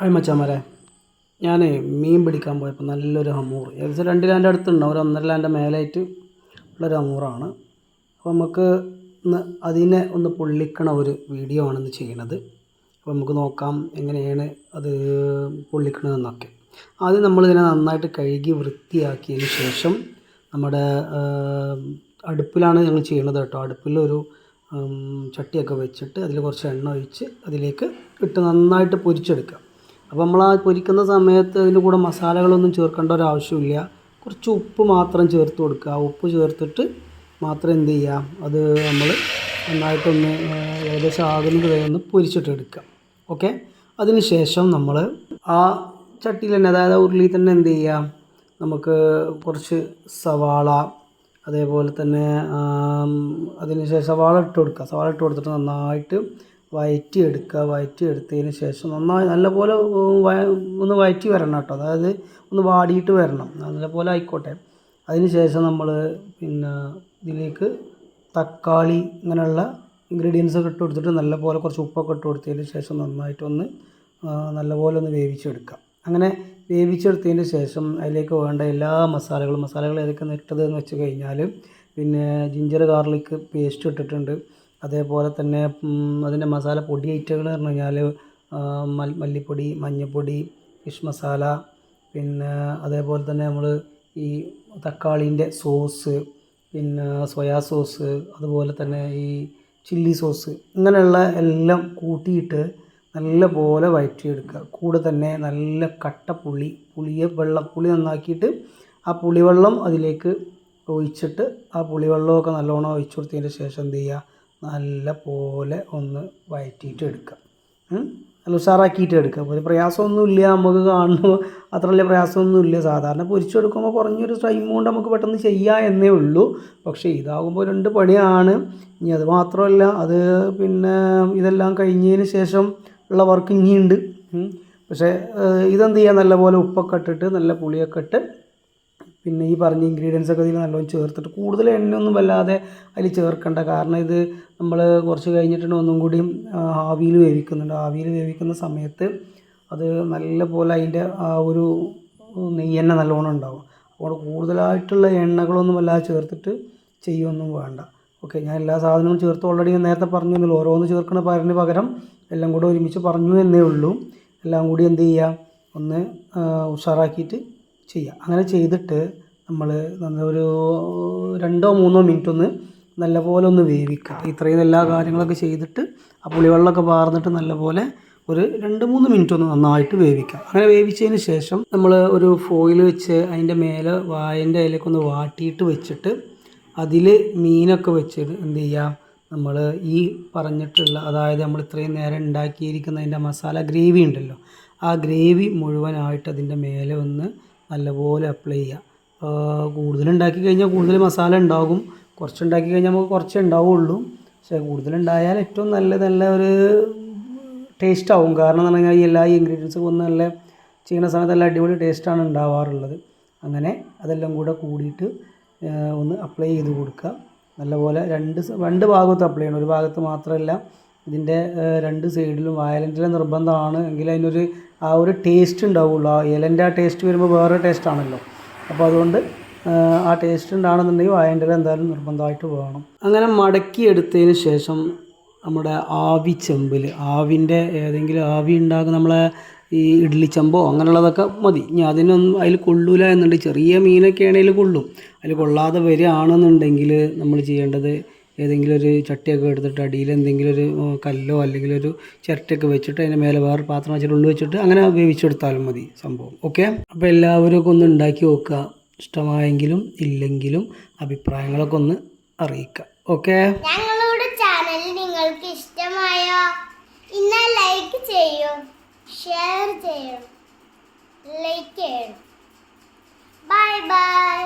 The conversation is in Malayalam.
ഹായ് മച്ചാമാരെ ഞാൻ മീൻ പിടിക്കാൻ പോയപ്പോൾ നല്ലൊരു ഹമൂർ. ഏകദേശം രണ്ട് ലാന്റെ അടുത്തുണ്ടാവും ഒരു ഒന്നര ലാന്റെ മേലായിട്ട് ഉള്ളൊരു ഹമൂറാണ്. അപ്പോൾ നമുക്ക് ഇന്ന് അതിനെ ഒന്ന് പൊള്ളിക്കണ ഒരു വീഡിയോ ആണ് ഇന്ന് ചെയ്യണത്. അപ്പോൾ നമുക്ക് നോക്കാം എങ്ങനെയാണ് അത് പൊള്ളിക്കണതെന്നൊക്കെ. ആദ്യം നമ്മളിതിനെ നന്നായിട്ട് കഴുകി വൃത്തിയാക്കിയതിന് ശേഷം നമ്മുടെ അടുപ്പിലാണ് ഞങ്ങൾ ചെയ്യണത് കേട്ടോ. അടുപ്പിലൊരു ചട്ടിയൊക്കെ വെച്ചിട്ട് അതിൽ കുറച്ച് എണ്ണ ഒഴിച്ച് അതിലേക്ക് ഇട്ട് നന്നായിട്ട് പൊരിച്ചെടുക്കുക. അപ്പോൾ നമ്മൾ ആ പൊരിക്കുന്ന സമയത്ത് അതിന്റെ കൂടെ മസാലകളൊന്നും ചേർക്കേണ്ട ഒരു ആവശ്യമില്ല. കുറച്ച് ഉപ്പ് മാത്രം ചേർത്ത് കൊടുക്കുക. ഉപ്പ് ചേർത്തിട്ട് മാത്രം എന്ത് ചെയ്യാം? അത് നമ്മൾ നന്നായിട്ടൊന്ന് ഏകദേശം ആകുന്നത് വരെ ഒന്ന് പൊരിച്ചിട്ട് എടുക്കുക ഓക്കെ? അതിന് ശേഷം നമ്മൾ ആ ചട്ടിയിൽ തന്നെ അതായത് ഉരുളി തന്നെ എന്ത് ചെയ്യുക നമുക്ക് കുറച്ച് സവാള അതേപോലെ തന്നെ അതിനുശേഷം അതിന് ശേഷം സവാള ഇട്ട് കൊടുക്കുക സവാള ഇട്ട് കൊടുത്തിട്ട് നന്നായിട്ട് വയറ്റി എടുക്കുക വയറ്റി എടുത്തതിന് ശേഷം നന്നായി നല്ലപോലെ ഒന്ന് വയറ്റി വരണം കേട്ടോ. അതായത് ഒന്ന് വാടിയിട്ട് വരണം. നല്ലപോലെ ആയിക്കോട്ടെ. അതിന് ശേഷം നമ്മൾ പിന്നെ ഇതിലേക്ക് തക്കാളി ഇങ്ങനെയുള്ള ഇൻഗ്രീഡിയൻസ് ഒക്കെ ഇട്ട് കൊടുത്തിട്ട് നല്ലപോലെ കുറച്ച് ഉപ്പൊക്കെ ഇട്ട് കൊടുത്തതിന് ശേഷം നന്നായിട്ടൊന്ന് നല്ലപോലെ ഒന്ന് വേവിച്ചെടുക്കാം അങ്ങനെ വേവിച്ചെടുത്തതിന് ശേഷം അതിലേക്ക് വേണ്ട എല്ലാ മസാലകളും മസാലകൾ ഏതൊക്കെയാണ് ഇട്ടതെന്ന് വെച്ച് കഴിഞ്ഞാൽ പിന്നെ ജിഞ്ചർ ഗാർലിക് പേസ്റ്റ് ഇട്ടിട്ടുണ്ട്. അതേപോലെ തന്നെ അതിന്റെ മസാല പൊടി ഐറ്റങ്ങൾ പറഞ്ഞു കഴിഞ്ഞാൽ മല്ലിപ്പൊടി മഞ്ഞൾപ്പൊടി ഫിഷ് മസാല പിന്നെ അതേപോലെ തന്നെ നമ്മൾ ഈ തക്കാളീന്റെ സോസ് പിന്നെ സോയാ സോസ് അതുപോലെ തന്നെ ഈ ചില്ലി സോസ് ഇങ്ങനെയുള്ള എല്ലാം കൂട്ടിയിട്ട് നല്ല പോലെ വയറ്റിയെടുക്കുക കൂടെ തന്നെ നല്ല കട്ട പുളി പുളിയെ വെള്ളം പുളി നന്നാക്കിയിട്ട് ആ പുളിവെള്ളം അതിലേക്ക് ഒഴിച്ചിട്ട് ആ പുളിവെള്ളമൊക്കെ നല്ലോണം ഒഴിച്ചു കൊടുത്തതിന് ശേഷം എന്ത് ചെയ്യുക നല്ല പോലെ ഒന്ന് വഴറ്റിയിട്ട് എടുക്കുക. നല്ല ഉഷാറാക്കിയിട്ട് എടുക്കുക ഒരു പ്രയാസമൊന്നുമില്ല നമുക്ക് കാണുമ്പോൾ. അത്ര വലിയ പ്രയാസമൊന്നുമില്ല. സാധാരണ പൊരിച്ചെടുക്കുമ്പോൾ കുറഞ്ഞൊരു ടൈം കൊണ്ട് നമുക്ക് പെട്ടെന്ന് ചെയ്യാം എന്നേ ഉള്ളൂ. പക്ഷേ ഇതാകുമ്പോൾ രണ്ട് പണിയാണ്. ഇനി അത് മാത്രമല്ല അത് പിന്നെ ഇതെല്ലാം കഴിഞ്ഞതിന് ശേഷം ഉള്ള വർക്ക് ഇനിയുണ്ട്. പക്ഷേ ഇതെന്ത് ചെയ്യുക നല്ലപോലെ ഉപ്പൊക്കെ ഇട്ടിട്ട് നല്ല പുളിയൊക്കെ ഇട്ട് പിന്നെ ഈ പറഞ്ഞ ഇൻഗ്രീഡിയൻസ് ഒക്കെ ഇതിൽ നല്ലോണം ചേർത്തിട്ട് കൂടുതൽ എണ്ണയൊന്നും വല്ലാതെ അതിൽ ചേർക്കണ്ട. കാരണം ഇത് നമ്മൾ കുറച്ച് കഴിഞ്ഞിട്ടുണ്ട്. ഒന്നും കൂടിയും ആവിയിൽ വേവിക്കുന്നുണ്ട്. ആവിയിൽ വേവിക്കുന്ന സമയത്ത് അത് നല്ല പോലെ അതിന്റെ ആ ഒരു നെയ്യെണ്ണ നല്ലോണം ഉണ്ടാവും. അപ്പോൾ കൂടുതലായിട്ടുള്ള എണ്ണകളൊന്നും വല്ലാതെ ചേർത്തിട്ട് ചെയ്യുമൊന്നും വേണ്ട. ഓക്കെ ഞാൻ എല്ലാ സാധനവും ചേർത്ത് ഓൾറെഡി ഞാൻ നേരത്തെ പറഞ്ഞു. പറഞ്ഞിരുന്നല്ലോ ഓരോന്ന് ചേർക്കുന്ന പകരന് പകരം എല്ലാം കൂടെ ഒരുമിച്ച് പറഞ്ഞു എന്നേ ഉള്ളൂ. എല്ലാം കൂടി എന്ത് ചെയ്യുക ഒന്ന് ഉഷാറാക്കിയിട്ട് ചെയ്യുക അങ്ങനെ ചെയ്തിട്ട് നമ്മൾ ഒരു രണ്ടോ മൂന്നോ മിനിറ്റ് ഒന്ന് നല്ലപോലെ ഒന്ന് വേവിക്കുക ഇത്രയും എല്ലാ കാര്യങ്ങളൊക്കെ ചെയ്തിട്ട് ആ പുളിവെള്ളമൊക്കെ പാർന്നിട്ട് നല്ലപോലെ ഒരു രണ്ട് മൂന്ന് മിനിറ്റ് ഒന്ന് നന്നായിട്ട് വേവിക്കുക അങ്ങനെ വേവിച്ചതിന് ശേഷം നമ്മൾ ഒരു ഫോയിൽ വെച്ച് അതിന്റെ മേലെ വായന്റെ അതിലേക്ക് ഒന്ന് വാട്ടിയിട്ട് വെച്ചിട്ട് അതിൽ മീനൊക്കെ വെച്ചിട്ട് എന്ത് ചെയ്യുക നമ്മൾ ഈ പറഞ്ഞിട്ടുള്ള അതായത് നമ്മൾ ഇത്രയും നേരം ഉണ്ടാക്കിയിരിക്കുന്നതിന്റെ മസാല ഗ്രേവി ഉണ്ടല്ലോ ആ ഗ്രേവി മുഴുവനായിട്ട് അതിന്റെ മേലെ ഒന്ന് നല്ലപോലെ അപ്ലൈ ചെയ്യുക കൂടുതലുണ്ടാക്കി കഴിഞ്ഞാൽ കൂടുതൽ മസാല ഉണ്ടാകും കുറച്ചുണ്ടാക്കി കഴിഞ്ഞാൽ നമുക്ക് കുറച്ച് ഉണ്ടാവുള്ളൂ പക്ഷേ കൂടുതലുണ്ടായാൽ ഏറ്റവും നല്ല നല്ല ഒരു ടേസ്റ്റ് ആവും. കാരണം എന്ന് പറഞ്ഞാൽ ഈ എല്ലാ ഇൻഗ്രീഡിയൻസും ഒന്ന് നല്ല ചെയ്യുന്ന സമയത്ത് നല്ല അടിപൊളി ടേസ്റ്റാണ് ഉണ്ടാവാറുള്ളത് അങ്ങനെ അതെല്ലാം കൂടെ കൂടിയിട്ട് ഒന്ന് അപ്ലൈ ചെയ്ത് കൊടുക്കുക നല്ലപോലെ രണ്ട് രണ്ട് ഭാഗത്ത് അപ്ലൈ ചെയ്യണം. ഒരു ഭാഗത്ത് മാത്രമല്ല ഇതിന്റെ രണ്ട് സൈഡിലും വയലന്റിലെ നിർബന്ധമാണ്. എങ്കിൽ അതിനൊരു ആ ഒരു ടേസ്റ്റ് ഉണ്ടാവുള്ളൂ. ആ ഇലന്റെ ആ ടേസ്റ്റ് വരുമ്പോൾ വേറെ ടേസ്റ്റ് ആണല്ലോ. അപ്പോൾ അതുകൊണ്ട് ആ, ടേസ്റ്റ് ഉണ്ടാണെന്നുണ്ടെങ്കിൽ വായന്റെ എന്തായാലും നിർബന്ധമായിട്ട് വേണം. അങ്ങനെ മടക്കി എടുത്തതിന് ശേഷം നമ്മുടെ ആവി ചെമ്പിൽ ആവിന്റെ ഏതെങ്കിലും ആവി ഉണ്ടാകുന്ന നമ്മളെ ഈ ഇഡ്ഡലി ചെമ്പോ അങ്ങനെയുള്ളതൊക്കെ മതി. ഇനി അതിനൊന്നും അതിൽ കൊള്ളൂല എന്നുണ്ടെങ്കിൽ ചെറിയ മീനൊക്കെ ആണെങ്കിൽ കൊള്ളും. അതിൽ കൊള്ളാതെ വരികയാണെന്നുണ്ടെങ്കിൽ നമ്മൾ ചെയ്യേണ്ടത് ഏതെങ്കിലും ഒരു ചട്ടിയൊക്കെ എടുത്തിട്ട് അടിയിൽ എന്തെങ്കിലും ഒരു കല്ലോ അല്ലെങ്കിൽ ഒരു ചിരട്ടയൊക്കെ വെച്ചിട്ട് അതിന്റെ മേലെ വേറെ പാത്രം വെച്ചിട്ട് ഉള്ളിൽ വെച്ചിട്ട് അങ്ങനെ വേവിച്ചെടുത്താലും മതി സംഭവം. ഓക്കെ? അപ്പോൾ എല്ലാവരും ഒന്ന് ഉണ്ടാക്കി നോക്കുക. ഇഷ്ടമായെങ്കിലും ഇല്ലെങ്കിലും അഭിപ്രായങ്ങളൊക്കെ ഒന്ന് അറിയിക്കുക. ഓക്കെ? ഞങ്ങളുടെ ചാനൽ നിങ്ങൾക്ക് ഇഷ്ടമായോ? ഇന്ന് ലൈക്ക് ചെയ്യൂ ഷെയർ ചെയ്യൂ ലൈക്ക് ചെയ്യണം ബൈ ബൈ.